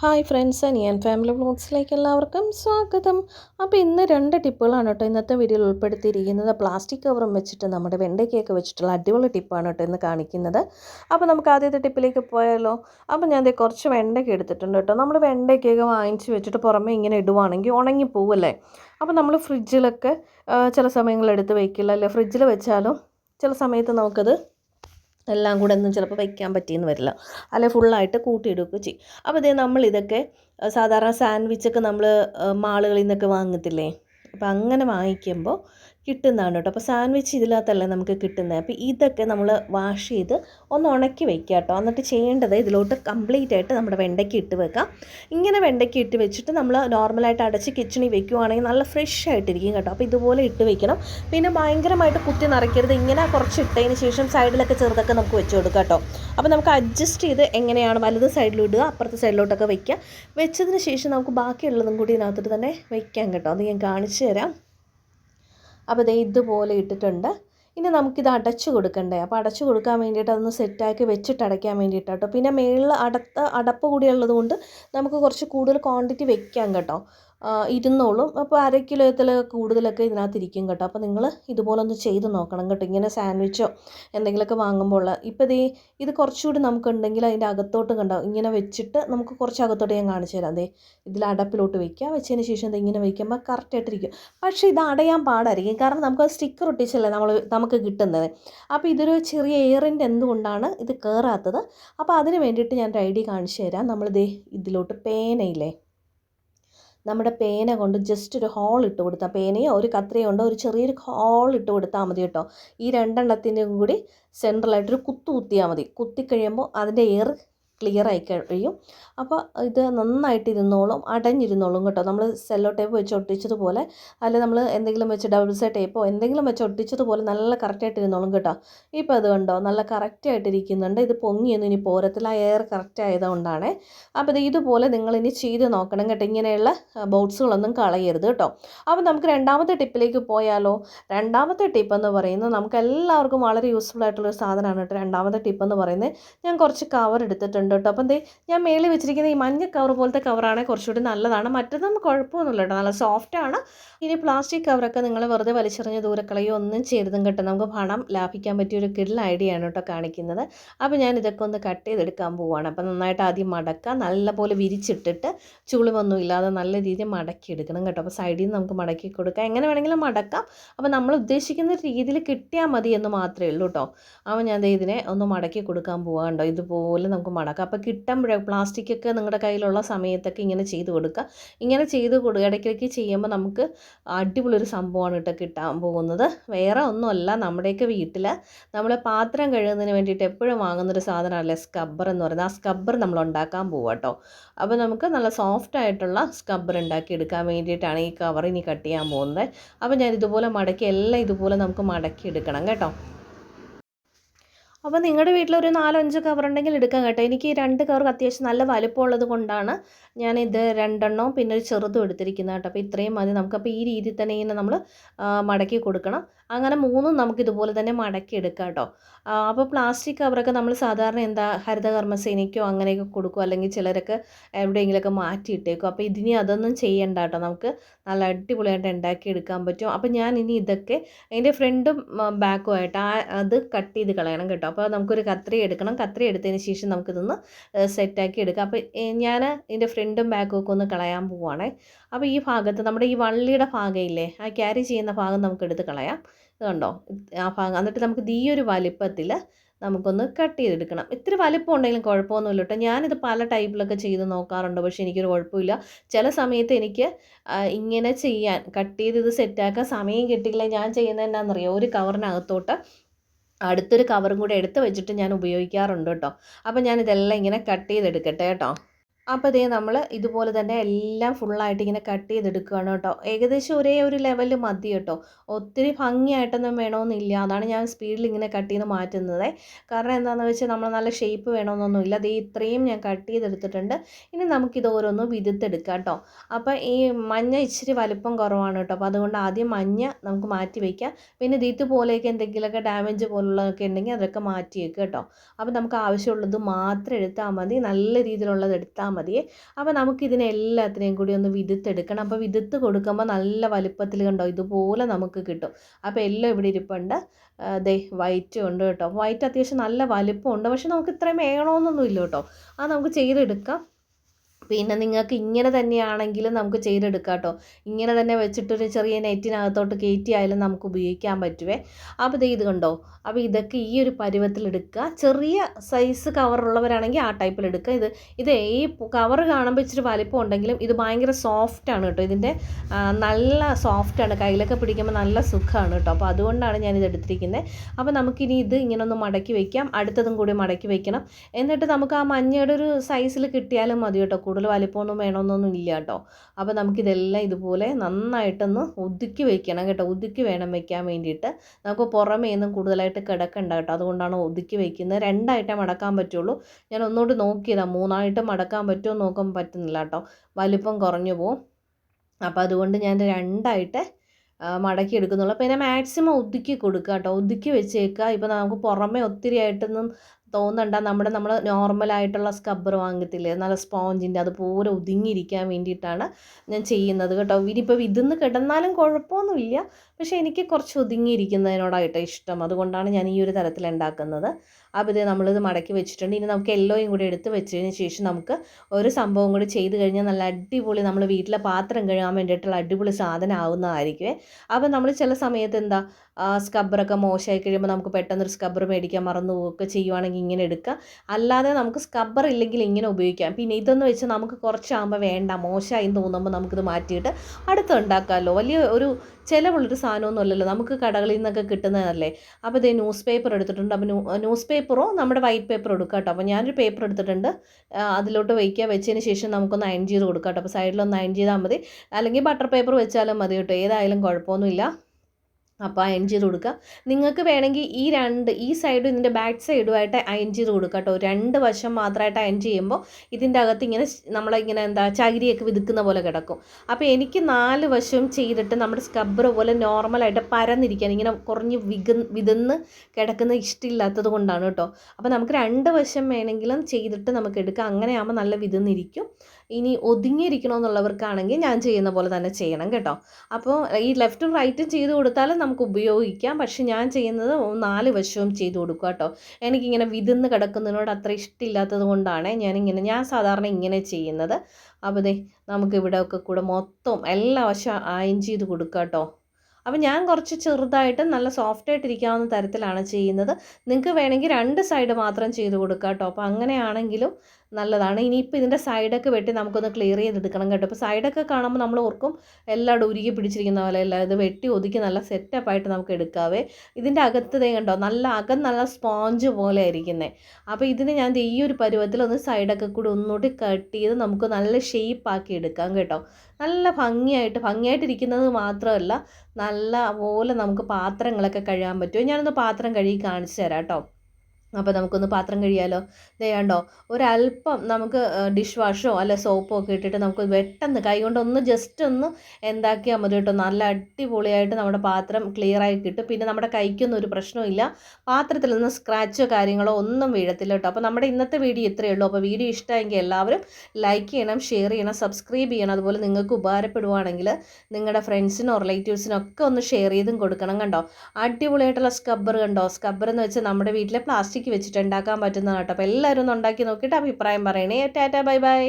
Hi friends ഞാൻ family ബ്ലോഗ്സിലേക്ക് എല്ലാവർക്കും സ്വാഗതം. അപ്പോൾ ഇന്ന് രണ്ട് ടിപ്പുകളാണ് കേട്ടോ ഇന്നത്തെ വീഡിയോയിൽ ഉൾപ്പെടുത്തിയിരിക്കുന്നത്. പ്ലാസ്റ്റിക് കവറും വെച്ചിട്ട് നമ്മുടെ വെണ്ടയ്ക്കൊക്കെ വെച്ചിട്ടുള്ള അടിപൊളി ടിപ്പാണ് കേട്ടോ ഇന്ന് കാണിക്കുന്നത്. അപ്പോൾ നമുക്ക് ആദ്യത്തെ ടിപ്പിലേക്ക് പോയാലോ. അപ്പോൾ ഞാൻ കുറച്ച് വെണ്ടയ്ക്ക എടുത്തിട്ടുണ്ട് കേട്ടോ. നമ്മൾ വെണ്ടയ്ക്കൊക്കെ വാങ്ങിച്ച് വെച്ചിട്ട് പുറമേ ഇങ്ങനെ ഇടുവാണെങ്കിൽ ഉണങ്ങി പോവല്ലേ? അപ്പോൾ നമ്മൾ ഫ്രിഡ്ജിലൊക്കെ ചില സമയങ്ങളിൽ എടുത്ത് വയ്ക്കില്ല അല്ലേ? ഫ്രിഡ്ജിൽ വെച്ചാലും ചില സമയത്ത് നമുക്കത് എല്ലാം കൂടെ ഒന്നും ചിലപ്പോൾ വയ്ക്കാൻ പറ്റിയെന്ന് വരില്ല. അല്ലെ ഫുള്ളായിട്ട് കൂട്ടിയിടുകയൊക്കെ ചെയ്യും. അപ്പോൾ ഇതേ നമ്മൾ ഇതൊക്കെ സാധാരണ സാൻഡ്വിച്ചൊക്കെ നമ്മൾ മാളുകളിൽ നിന്നൊക്കെ വാങ്ങത്തില്ലേ? അപ്പോൾ അങ്ങനെ വാങ്ങിക്കുമ്പോൾ കിട്ടുന്നതാണ് കേട്ടോ. അപ്പോൾ സാൻഡ്വിച്ച് ഇതിലകത്തല്ലേ നമുക്ക് കിട്ടുന്നത് അപ്പോൾ ഇതൊക്കെ നമ്മൾ വാഷ് ചെയ്ത് ഒന്ന് ഉണക്കി വെക്കുക കേട്ടോ. എന്നിട്ട് ചെയ്യേണ്ടത് ഇതിലോട്ട് കംപ്ലീറ്റ് ആയിട്ട് നമ്മുടെ വെണ്ടയ്ക്ക് ഇട്ട് വെക്കാം. ഇങ്ങനെ വെണ്ടയ്ക്ക് ഇട്ട് വെച്ചിട്ട് നമ്മൾ നോർമലായിട്ട് അടച്ച് കിച്ചണിൽ വെക്കുവാണെങ്കിൽ നല്ല ഫ്രഷ് ആയിട്ടിരിക്കും കേട്ടോ. അപ്പോൾ ഇതുപോലെ ഇട്ട് വെക്കണം. പിന്നെ ഭയങ്കരമായിട്ട് കുത്തി നിറയ്ക്കരുത്. ഇങ്ങനെ കുറച്ച് ഇട്ടതിന് ശേഷം സൈഡിലൊക്കെ ചെറുതൊക്കെ നമുക്ക് വെച്ച് കൊടുക്കാം കേട്ടോ. അപ്പോൾ നമുക്ക് അഡ്ജസ്റ്റ് ചെയ്ത് എങ്ങനെയാണ് വലത് സൈഡിലിടുക അപ്പുറത്തെ സൈഡിലോട്ടൊക്കെ വെക്കുക വെച്ചതിന് ശേഷം നമുക്ക് ബാക്കിയുള്ളതും കൂടി ഇതിനകത്തോട്ട് തന്നെ വെക്കാം കേട്ടോ. അത് ഞാൻ കാണിച്ചു തരാം. അപ്പോൾ ദേ ഇതുപോലെ ഇട്ടിട്ടുണ്ട്. ഇനി നമുക്കിത് അടച്ചു കൊടുക്കണ്ടേ? അപ്പോൾ അടച്ചു കൊടുക്കാൻ വേണ്ടിയിട്ട് അതൊന്ന് സെറ്റാക്കി വെച്ചിട്ട് അടയ്ക്കാൻ വേണ്ടിയിട്ട് കേട്ടോ. പിന്നെ മേളിൽ അടത്ത അടപ്പ് കൂടി ഉള്ളതുകൊണ്ട് നമുക്ക് കുറച്ച് കൂടുതൽ ക്വാണ്ടിറ്റി വെക്കാം കേട്ടോ. ഇരുന്നോളും. അപ്പോൾ അര കിലോത്തിൽ കൂടുതലൊക്കെ ഇതിനകത്ത് ഇരിക്കും കേട്ടോ. അപ്പോൾ നിങ്ങൾ ഇതുപോലെ ഒന്ന് ചെയ്ത് നോക്കണം കേട്ടോ. ഇങ്ങനെ സാൻഡ്വിച്ചോ എന്തെങ്കിലുമൊക്കെ വാങ്ങുമ്പോൾ ഇപ്പോൾ ദേ ഇത് കുറച്ചുകൂടി നമുക്കുണ്ടെങ്കിൽ അതിന്റെ അകത്തോട്ട് കണ്ടോ? ഇങ്ങനെ വെച്ചിട്ട് നമുക്ക് കുറച്ച് അകത്തോട്ട് ഞാൻ കാണിച്ചു തരാം. അതേ ഇതിൽ അടപ്പിലോട്ട് വയ്ക്കുക വെച്ചതിന് ശേഷം ഇത് ഇങ്ങനെ വയ്ക്കുമ്പോൾ കറക്റ്റായിട്ടിരിക്കും പക്ഷേ ഇത് അടയാൻ പാടായിരിക്കും. കാരണം നമുക്ക് സ്റ്റിക്കർ ഒട്ടിച്ചല്ലേ നമ്മൾ നമുക്ക് കിട്ടുന്നത്. അപ്പോൾ ഇതൊരു ചെറിയ എയറിന്റെ എന്തുകൊണ്ടാണ് ഇത് കയറാത്തത് അപ്പോൾ അതിന് വേണ്ടിയിട്ട് ഞാൻ ഒരു ഐ ഡി കാണിച്ചു തരാം. നമ്മളിത് ഇതിലോട്ട് പേനയില്ലേ? നമ്മുടെ പേന കൊണ്ട് ജസ്റ്റ് ഒരു ഹോൾ ഇട്ട് കൊടുത്താൽ പേനയോ ഒരു കത്രിയോ ഉണ്ടോ ഒരു ചെറിയൊരു ഹോൾ ഇട്ട് കൊടുത്താൽ മതി കേട്ടോ. ഈ രണ്ടെണ്ണത്തിന്റെയും കൂടി സെൻട്രലായിട്ടൊരു കുത്തു കുത്തിയാൽ മതി. കുത്തിക്കഴിയുമ്പോൾ അതിന്റെ എയർ ക്ലിയർ ആയി കഴിയും. അപ്പോൾ ഇത് നന്നായിട്ട് ഇരുന്നോളും അടഞ്ഞിരുന്നോളും കേട്ടോ. നമ്മൾ സെല്ലോ ടേപ്പ് വെച്ച് ഒട്ടിച്ചതുപോലെ അല്ലെങ്കിൽ നമ്മൾ എന്തെങ്കിലും വെച്ച് ഡബിൾ സൈഡ് ടേപ്പോ എന്തെങ്കിലും വെച്ച് ഒട്ടിച്ചതുപോലെ നല്ല കറക്റ്റായിട്ട് ഇരുന്നോളും കേട്ടോ. ഇപ്പോൾ അത് കണ്ടോ? നല്ല കറക്റ്റായിട്ട് ഇരിക്കുന്നുണ്ട് ഇത് പൊങ്ങിയൊന്നും ഇനി പോരത്തില്ല. എയർ കറക്റ്റ് ആയതുകൊണ്ടാണ്. അപ്പോൾ ഇത് ഇതുപോലെ നിങ്ങൾ ഇനി ചെയ്ത് നോക്കണം കേട്ടോ. ഇങ്ങനെയുള്ള ബോട്ട്സുകളൊന്നും കളയരുത് കേട്ടോ. അപ്പോൾ നമുക്ക് രണ്ടാമത്തെ ടിപ്പിലേക്ക് പോയാലോ? രണ്ടാമത്തെ ടിപ്പ് എന്ന് പറയുന്നത് നമുക്ക് എല്ലാവർക്കും വളരെ യൂസ്ഫുൾ ആയിട്ടുള്ളൊരു സാധനമാണ് കേട്ടോ. രണ്ടാമത്തെ ടിപ്പ് എന്ന് പറയുന്നത് ഞാൻ കുറച്ച് കവർ എടുത്തിട്ടുണ്ട്. കേട്ടോ അപ്പം ദേ ഞാൻ മേളിൽ വെച്ചിരിക്കുന്ന ഈ മഞ്ഞ കവർ പോലത്തെ കവറാണെങ്കിൽ കുറച്ചുകൂടി നല്ലതാണ്. മറ്റൊന്നും കുഴപ്പമൊന്നുമില്ല കേട്ടോ. നല്ല സോഫ്റ്റ് ആണ്. ഇനി പ്ലാസ്റ്റിക് കവറൊക്കെ നിങ്ങൾ വെറുതെ വലിച്ചെറിഞ്ഞ് ദൂരെ കളയോ ഒന്നും ചെയ്തതും കേട്ടോ. നമുക്ക് പണം ലാഭിക്കാൻ പറ്റിയ ഒരു കിഡിൽ ഐഡിയ ആണ് കേട്ടോ കാണിക്കുന്നത്. അപ്പോൾ ഞാൻ ഇതൊക്കെ ഒന്ന് കട്ട് ചെയ്തെടുക്കാൻ പോവുകയാണ് അപ്പം നന്നായിട്ട് ആദ്യം മടക്കുക. നല്ലപോലെ വിരിച്ചിട്ടിട്ട് ചുളിവൊന്നും ഇല്ലാതെ നല്ല രീതിയിൽ മടക്കി എടുക്കണം കേട്ടോ. അപ്പോൾ സൈഡിൽ നിന്ന് നമുക്ക് മടക്കി കൊടുക്കാം. എങ്ങനെ വേണമെങ്കിലും മടക്കാം. അപ്പോൾ നമ്മൾ ഉദ്ദേശിക്കുന്ന രീതിയിൽ കിട്ടിയാൽ മതി എന്ന് മാത്രമേ ഉള്ളൂ കേട്ടോ. അപ്പോൾ ഞാൻ ഇതിനെ ഒന്ന് മടക്കി കൊടുക്കാൻ പോവാം കേട്ടോ. ഇതുപോലെ നമുക്ക് മടക്കാം. അപ്പോൾ കിട്ടുമ്പോഴേ പ്ലാസ്റ്റിക് ഒക്കെ നിങ്ങളുടെ കയ്യിലുള്ള സമയത്തൊക്കെ ഇങ്ങനെ ചെയ്ത് കൊടുക്കുക. ഇങ്ങനെ ചെയ്ത് കൊടുക്കുക ഇടയ്ക്കിടയ്ക്ക് ചെയ്യുമ്പോൾ നമുക്ക് അടിപൊളിയൊരു സംഭവമാണ് കേട്ടോ കിട്ടാൻ പോകുന്നത്. വേറെ ഒന്നുമല്ല നമ്മുടെയൊക്കെ വീട്ടിൽ നമ്മൾ പാത്രം കഴുകുന്നതിന് വേണ്ടിയിട്ട് എപ്പോഴും വാങ്ങുന്നൊരു സാധനമല്ലേ സ്കബ്ബർ എന്ന് പറയുന്നത്. ആ സ്കബ്ബർ നമ്മൾ ഉണ്ടാക്കാൻ പോവുക കേട്ടോ. അപ്പോൾ നമുക്ക് നല്ല സോഫ്റ്റ് ആയിട്ടുള്ള സ്കബ്ബർ ഉണ്ടാക്കി എടുക്കാൻ വേണ്ടിയിട്ടാണ് ഈ കവർ ഇനി കട്ട് ചെയ്യാൻ പോകുന്നത്. അപ്പോൾ ഞാൻ ഇതുപോലെ മടക്കി എല്ലാം ഇതുപോലെ നമുക്ക് മടക്കി എടുക്കണം കേട്ടോ. അപ്പോൾ നിങ്ങളുടെ വീട്ടിൽ ഒരു നാലഞ്ച് കവർ ഉണ്ടെങ്കിൽ എടുക്കാം കേട്ടോ. എനിക്ക് രണ്ട് കവർ അത്യാവശ്യം നല്ല വലുപ്പമുള്ളത് കൊണ്ടാണ് ഞാനിത് രണ്ടെണ്ണവും പിന്നെ ഒരു ചെറുതും എടുത്തിരിക്കുന്നത് കേട്ടോ. അപ്പോൾ ഇത്രയും മതി. നമുക്കപ്പോൾ ഈ രീതിയിൽ തന്നെ ഇങ്ങനെ നമ്മൾ മടക്കി കൊടുക്കണം. അങ്ങനെ മൂന്നും നമുക്ക് ഇതുപോലെ തന്നെ മടക്കി എടുക്കാം കേട്ടോ അപ്പോൾ പ്ലാസ്റ്റിക് കവറൊക്കെ നമ്മൾ സാധാരണ എന്താ ഹരിതകർമ്മസേനയ്ക്കോ അങ്ങനെയൊക്കെ കൊടുക്കുക അല്ലെങ്കിൽ ചിലരൊക്കെ എവിടെയെങ്കിലുമൊക്കെ മാറ്റിയിട്ടേക്കും അപ്പോൾ ഇതിനി അതൊന്നും ചെയ്യണ്ട കേട്ടോ നമുക്ക് നല്ല അടിപൊളിയായിട്ട് ഉണ്ടാക്കി എടുക്കാൻ പറ്റും. അപ്പോൾ ഞാൻ ഇനി ഇതൊക്കെ അതിന്റെ ഫ്രണ്ടും ബാക്കും ആയിട്ട് ആ അത് കട്ട് ചെയ്ത് കളയണം കേട്ടോ. അപ്പോൾ നമുക്കൊരു കത്രി എടുക്കണം. കത്രി എടുത്തതിന് ശേഷം നമുക്കിതൊന്ന് സെറ്റാക്കി എടുക്കാം. അപ്പോൾ ഞാൻ ഇതിന്റെ ഫ്രണ്ടും ബാക്കും ഒക്കെ ഒന്ന് കളയാൻ പോവുകയാണേ അപ്പോൾ ഈ ഭാഗത്ത് നമ്മുടെ ഈ വള്ളിയുടെ ഭാഗമില്ലേ ആ ക്യാരി ചെയ്യുന്ന ഭാഗം നമുക്ക് എടുത്ത് കളയാം. ഇത് കണ്ടോ? ആ ഭാഗം എന്നിട്ട് നമുക്ക് ഈ ഒരു വലിപ്പത്തിൽ നമുക്കൊന്ന് കട്ട് ചെയ്തെടുക്കണം. ഇത്ര വലിപ്പം ഉണ്ടെങ്കിലും കുഴപ്പമൊന്നുമില്ല കേട്ടോ. ഞാനിത് പല ടൈപ്പിലൊക്കെ ചെയ്ത് നോക്കാറുണ്ട് പക്ഷേ എനിക്കൊരു കുഴപ്പമില്ല. ചില സമയത്ത് എനിക്ക് ഇങ്ങനെ ചെയ്യാൻ കട്ട് ചെയ്ത് ഇത് സെറ്റാക്കാൻ സമയം കിട്ടിയില്ല. ഞാൻ ചെയ്യുന്നത് എന്നാണെന്നറിയോ ഒരു കവറിനകത്തോട്ട് അടുത്തൊരു കവറും കൂടെ എടുത്ത് വെച്ചിട്ട് ഞാൻ ഉപയോഗിക്കാറുണ്ട് കേട്ടോ. അപ്പോൾ ഞാനിതെല്ലാം ഇങ്ങനെ കട്ട് ചെയ്തെടുക്കട്ടെ കേട്ടോ. അപ്പോൾ ഇതേ നമ്മൾ ഇതുപോലെ തന്നെ എല്ലാം ഫുള്ളായിട്ട് ഇങ്ങനെ കട്ട് ചെയ്തെടുക്കുകയാണ് കേട്ടോ. ഏകദേശം ഒരേ ഒരു ലെവലിൽ മതി കേട്ടോ. ഒത്തിരി ഭംഗിയായിട്ടൊന്നും വേണമെന്നില്ല. അതാണ് ഞാൻ സ്പീഡിൽ ഇങ്ങനെ കട്ട് ചെയ്ത് മാറ്റുന്നത്. കാരണം എന്താണെന്ന് വെച്ചാൽ നമ്മൾ നല്ല ഷേപ്പ് വേണമെന്നൊന്നുമില്ല. ദേ ഇത്രയും ഞാൻ കട്ട് ചെയ്തെടുത്തിട്ടുണ്ട്. ഇനി നമുക്കിത് ഓരോന്നും വിതിർത്തെടുക്കാം കേട്ടോ. അപ്പോൾ ഈ മഞ്ഞ ഇച്ചിരി വലുപ്പം കുറവാണ് കേട്ടോ. അപ്പോൾ അതുകൊണ്ട് ആദ്യം മഞ്ഞ നമുക്ക് മാറ്റി വയ്ക്കാം പിന്നെ ഇത് ഇതുപോലെയൊക്കെ എന്തെങ്കിലുമൊക്കെ ഡാമേജ് പോലുള്ളതൊക്കെ ഉണ്ടെങ്കിൽ അതൊക്കെ മാറ്റി വയ്ക്കുക കേട്ടോ. അപ്പോൾ നമുക്ക് ആവശ്യമുള്ളത് മാത്രം എടുത്താൽ മതി. നല്ല രീതിയിലുള്ളത് എടുത്താൽ മതിയേ. അപ്പോൾ നമുക്കിതിനെ എല്ലാത്തിനെയും കൂടി ഒന്ന് വിതുത്തെടുക്കണം അപ്പോൾ വിതുത്ത് കൊടുക്കുമ്പോൾ നല്ല വലിപ്പത്തിൽ കണ്ടോ ഇതുപോലെ നമുക്ക് കിട്ടും. അപ്പോൾ എല്ലാം ഇവിടെ ഇരിപ്പുണ്ട്. ദേ വൈറ്റ് ഉണ്ട് കേട്ടോ. വൈറ്റ് അത്യാവശ്യം നല്ല വലിപ്പമുണ്ട്. പക്ഷെ നമുക്ക് ഇത്രയും വേണമെന്നൊന്നും ഇല്ല കേട്ടോ. അത് നമുക്ക് ചെയ്തെടുക്കാം. പിന്നെ നിങ്ങൾക്ക് ഇങ്ങനെ തന്നെയാണെങ്കിലും നമുക്ക് ചെയ്തെടുക്കാം കേട്ടോ ഇങ്ങനെ തന്നെ വെച്ചിട്ടൊരു ചെറിയ നെറ്റിനകത്തോട്ട് കയറ്റിയായാലും നമുക്ക് ഉപയോഗിക്കാൻ പറ്റുവേ. അപ്പോൾ ഇത് ഇത് കണ്ടോ? അപ്പോൾ ഇതൊക്കെ ഈ ഒരു പരുവത്തിൽ എടുക്കുക. ചെറിയ സൈസ് കവറുള്ളവരാണെങ്കിൽ ആ ടൈപ്പിൽ എടുക്കുക. ഇത് ഇത് ഈ കവർ കാണുമ്പോൾ ഇച്ചിരി വലിപ്പം ഉണ്ടെങ്കിലും ഇത് ഭയങ്കര സോഫ്റ്റ് ആണ് കേട്ടോ. ഇതിന്റെ നല്ല സോഫ്റ്റ് ആണ്. കയ്യിലൊക്കെ പിടിക്കുമ്പോൾ നല്ല സുഖമാണ് കേട്ടോ. അപ്പോൾ അതുകൊണ്ടാണ് ഞാനിത് എടുത്തിരിക്കുന്നത്. അപ്പോൾ നമുക്കിനി ഇത് ഇങ്ങനെ ഒന്ന് മടക്കി വയ്ക്കാം അടുത്തതും കൂടി മടക്കി വയ്ക്കണം എന്നിട്ട് നമുക്ക് ആ മഞ്ഞയുടെ ഒരു സൈസിൽ കിട്ടിയാലും മതി കേട്ടോ കൂടുതൽ വലിപ്പമൊന്നും വേണമെന്നൊന്നും ഇല്ല കേട്ടോ. അപ്പോൾ നമുക്കിതെല്ലാം ഇതുപോലെ നന്നായിട്ടൊന്ന് ഒതുക്കി വെക്കണം കേട്ടോ. ഒതുക്കി വേണം വെക്കാൻ വേണ്ടിയിട്ട്. നമുക്ക് പുറമേ നിന്നും കൂടുതലായിട്ട് കിടക്കണ്ട കേട്ടോ. അതുകൊണ്ടാണ് ഒതുക്കി വെക്കുന്നത്. രണ്ടായിട്ടേ മടക്കാൻ പറ്റുള്ളൂ. ഞാൻ ഒന്നുകൂടി നോക്കിയതാണ് മൂന്നായിട്ട് മടക്കാൻ പറ്റുമോ നോക്കാൻ പറ്റുന്നില്ല കേട്ടോ. വലിപ്പം കുറഞ്ഞു പോവും. അപ്പോൾ അതുകൊണ്ട് ഞാൻ രണ്ടായിട്ട് മടക്കി എടുക്കുന്നുള്ളൂ. അപ്പോൾ പിന്നെ മാക്സിമം ഒതുക്കി കൊടുക്കുക കേട്ടോ. ഒതുക്കി വെച്ചേക്കുക. ഇപ്പോൾ നമുക്ക് പുറമേ ഒത്തിരി ആയിട്ടൊന്നും തോന്നണ്ട. നമ്മുടെ നമ്മൾ നോർമലായിട്ടുള്ള സ്ക്രബ്ബർ വാങ്ങത്തില്ലേ? നല്ല സ്പോഞ്ചിന്റെ അത് പൂരം ഒതുങ്ങിയിരിക്കാൻ വേണ്ടിയിട്ടാണ് ഞാൻ ചെയ്യുന്നത് കേട്ടോ. ഇനിയിപ്പോൾ ഇതിന്ന് കിടന്നാലും കുഴപ്പമൊന്നുമില്ല. പക്ഷേ എനിക്ക് കുറച്ച് ഒതുങ്ങിയിരിക്കുന്നതിനോടായിട്ട് ഇഷ്ടം. അതുകൊണ്ടാണ് ഞാൻ ഈ ഒരു തരത്തിൽ ഉണ്ടാക്കുന്നത്. അപ്പോൾ ഇത് നമ്മളിത് മടക്കി വെച്ചിട്ടുണ്ട്. ഇനി നമുക്ക് എല്ലോയും കൂടി എടുത്ത് വെച്ചതിന് ശേഷം നമുക്ക് ഒരു സംഭവം കൂടി ചെയ്ത് കഴിഞ്ഞാൽ നല്ല അടിപൊളി നമ്മൾ വീട്ടിലെ പാത്രം കഴുകാൻ വേണ്ടിയിട്ടുള്ള അടിപൊളി സാധനം ആവുന്നതായിരിക്കുമേ അപ്പോൾ നമ്മൾ ചില സമയത്ത് എന്താ സ്ക്രബ്ബറൊക്കെ മോശമായി കഴിയുമ്പോൾ നമുക്ക് പെട്ടെന്നൊരു സ്ക്രബ്ബർ മേടിക്കാൻ മറന്നു പോവുകയൊക്കെ ചെയ്യുവാണെങ്കിൽ ഇങ്ങനെ എടുക്കുക. അല്ലാതെ നമുക്ക് സ്ക്രബ്ബർ ഇല്ലെങ്കിൽ ഇങ്ങനെ ഉപയോഗിക്കാം. പിന്നെ ഇതെന്ന് വെച്ച് നമുക്ക് കുറച്ചാകുമ്പോൾ വേണ്ട മോശമായി തോന്നുമ്പോൾ നമുക്കിത് മാറ്റിയിട്ട് അടുത്ത് ഉണ്ടാക്കാമല്ലോ. വലിയ ഒരു ചിലവുള്ളൊരു സാധനമൊന്നും അല്ലല്ലോ നമുക്ക് കടകളിൽ നിന്നൊക്കെ കിട്ടുന്നതല്ലേ. അപ്പോൾ ഇതേ ന്യൂസ് പേപ്പർ എടുത്തിട്ടുണ്ട്. അപ്പോൾ ന്യൂസ് പേപ്പറോ നമ്മുടെ വൈറ്റ് പേപ്പർ എടുക്കുക കേട്ടോ. അപ്പോൾ ഞാനൊരു പേപ്പർ എടുത്തിട്ടുണ്ട്. അതിലോട്ട് വയ്ക്കുക. വെച്ചതിന് ശേഷം നമുക്കൊന്ന് അയൺ ചെയ്ത് കൊടുക്കാം കേട്ടോ. അപ്പോൾ സൈഡിലൊന്ന് അയൺ ചെയ്താൽ മതി. അല്ലെങ്കിൽ ബട്ടർ പേപ്പർ വെച്ചാലും മതി കേട്ടോ. ഏതായാലും കുഴപ്പമൊന്നുമില്ല. അപ്പോൾ അയൺ ചെയ്ത് കൊടുക്കുക. നിങ്ങൾക്ക് വേണമെങ്കിൽ ഈ രണ്ട് ഈ സൈഡും ഇതിന്റെ ബാക്ക് സൈഡുമായിട്ട് അയൺ ചെയ്ത് കൊടുക്കുക കേട്ടോ. രണ്ട് വശം മാത്രമായിട്ട് അയൺ ചെയ്യുമ്പോൾ ഇതിന്റെ അകത്ത് ഇങ്ങനെ നമ്മളിങ്ങനെ എന്താ ചകിരിയൊക്കെ വിതുക്കുന്ന പോലെ കിടക്കും. അപ്പോൾ എനിക്ക് നാല് വശവും ചെയ്തിട്ട് നമ്മുടെ സ്ക്രബ്ബർ പോലെ നോർമലായിട്ട് പരന്നിരിക്കാൻ ഇങ്ങനെ കുറഞ്ഞ് വിക വിതന്ന് കിടക്കുന്ന ഇഷ്ടമില്ലാത്തത് കൊണ്ടാണ് കേട്ടോ. അപ്പോൾ നമുക്ക് രണ്ട് വശം വേണമെങ്കിലും ചെയ്തിട്ട് നമുക്ക് എടുക്കാം. അങ്ങനെയാകുമ്പോൾ നല്ല വിതന്നിരിക്കും. ഇനി ഒതുങ്ങിയിരിക്കണമെന്നുള്ളവർക്കാണെങ്കിൽ ഞാൻ ചെയ്യുന്ന പോലെ തന്നെ ചെയ്യണം കേട്ടോ. അപ്പോൾ ഈ ലെഫ്റ്റും റൈറ്റും ചെയ്ത് കൊടുത്താലും നമുക്ക് ഉപയോഗിക്കാം. പക്ഷെ ഞാൻ ചെയ്യുന്നത് നാല് വശവും ചെയ്ത് കൊടുക്കുക കേട്ടോ. എനിക്കിങ്ങനെ വിതിന്ന് കിടക്കുന്നതിനോട് അത്ര ഇഷ്ടമില്ലാത്തത് കൊണ്ടാണ് ഞാനിങ്ങനെ ഞാൻ സാധാരണ ഇങ്ങനെ ചെയ്യുന്നത്. അപ്പോൾ ദേ നമുക്ക് ഇവിടെ ഒക്കെ കൂടെ മൊത്തം എല്ലാ വശവും അയൺ ചെയ്ത് കൊടുക്കുക കേട്ടോ. അപ്പോൾ ഞാൻ കുറച്ച് ചെറുതായിട്ട് നല്ല സോഫ്റ്റ് ആയിട്ട് ഇരിക്കാവുന്ന തരത്തിലാണ് ചെയ്യുന്നത്. നിങ്ങൾക്ക് വേണമെങ്കിൽ രണ്ട് സൈഡ് മാത്രം ചെയ്ത് കൊടുക്കാം കേട്ടോ. അപ്പോൾ അങ്ങനെയാണെങ്കിലും നല്ലതാണ്. ഇനിയിപ്പോൾ ഇതിന്റെ സൈഡൊക്കെ വെട്ടി നമുക്കൊന്ന് ക്ലിയർ ചെയ്തെടുക്കണം കേട്ടോ. ഇപ്പോൾ സൈഡൊക്കെ കാണുമ്പോൾ നമ്മൾ ഓർക്കും എല്ലായിടും ഉരുകി പിടിച്ചിരിക്കുന്ന പോലെ അല്ല ഇത് വെട്ടി ഒതുക്കി നല്ല സെറ്റപ്പായിട്ട് നമുക്ക് എടുക്കാവേ. ഇതിന്റെ അകത്ത് കണ്ടോ നല്ല അകം നല്ല സ്പോഞ്ച് പോലെ ആയിരിക്കുന്നത് അപ്പോൾ ഇതിന് ഞാൻ ഈ ഒരു പരുവത്തിൽ ഒന്ന് സൈഡൊക്കെ കൂടി ഒന്നുകൂടി കട്ട് ചെയ്ത് നമുക്ക് നല്ല ഷേപ്പാക്കി എടുക്കാം കേട്ടോ. നല്ല ഭംഗിയായിട്ട് ഭംഗിയായിട്ടിരിക്കുന്നത് മാത്രമല്ല നല്ല പോലെ നമുക്ക് പാത്രങ്ങളൊക്കെ കഴുകാൻ പറ്റുമോ ഞാനൊന്ന് പാത്രം കഴുകി കാണിച്ചു തരാം കേട്ടോ. അപ്പോൾ നമുക്കൊന്ന് പാത്രം കഴിയാലോ കണ്ടോ? ഒരല്പം നമുക്ക് ഡിഷ് വാഷോ അല്ല സോപ്പോ ഒക്കെ ഇട്ടിട്ട് നമുക്ക് പെട്ടെന്ന് കൈകൊണ്ട് ഒന്ന് ജസ്റ്റ് ഒന്ന് എന്താക്കിയാൽ മതി കേട്ടോ. നല്ല അടിപൊളിയായിട്ട് നമ്മുടെ പാത്രം ക്ലിയറായി കിട്ടും. പിന്നെ നമ്മുടെ കൈക്കൊന്നും ഒരു പ്രശ്നമില്ല പാത്രത്തിൽ നിന്ന് സ്ക്രാച്ചോ കാര്യങ്ങളോ ഒന്നും വീഴത്തില്ല കേട്ടോ. അപ്പോൾ നമ്മുടെ ഇന്നത്തെ വീഡിയോ ഇത്രയേ ഉള്ളൂ. അപ്പോൾ വീഡിയോ ഇഷ്ടമെങ്കിൽ എല്ലാവരും ലൈക്ക് ചെയ്യണം ഷെയർ ചെയ്യണം സബ്സ്ക്രൈബ് ചെയ്യണം. അതുപോലെ നിങ്ങൾക്ക് ഉപകാരപ്പെടുവാണെങ്കിൽ നിങ്ങളുടെ ഫ്രണ്ട്സിനോ റിലേറ്റീവ്സിനോ ഒക്കെ ഒന്ന് ഷെയർ ചെയ്തും കൊടുക്കണം കണ്ടോ? അടിപൊളിയായിട്ടുള്ള സ്ക്രബ്ബർ കണ്ടോ? സ്ക്രബ്ബർ എന്ന് വെച്ചാൽ നമ്മുടെ വീട്ടിലെ പ്ലാസ്റ്റിക് വെച്ചിട്ട് ഉണ്ടാക്കാൻ പറ്റുന്നതാണ് കേട്ടോ. അപ്പോൾ എല്ലാവരും ഒന്ന് ഉണ്ടാക്കി നോക്കിയിട്ട് അഭിപ്രായം പറയണേ. Tata bye bye.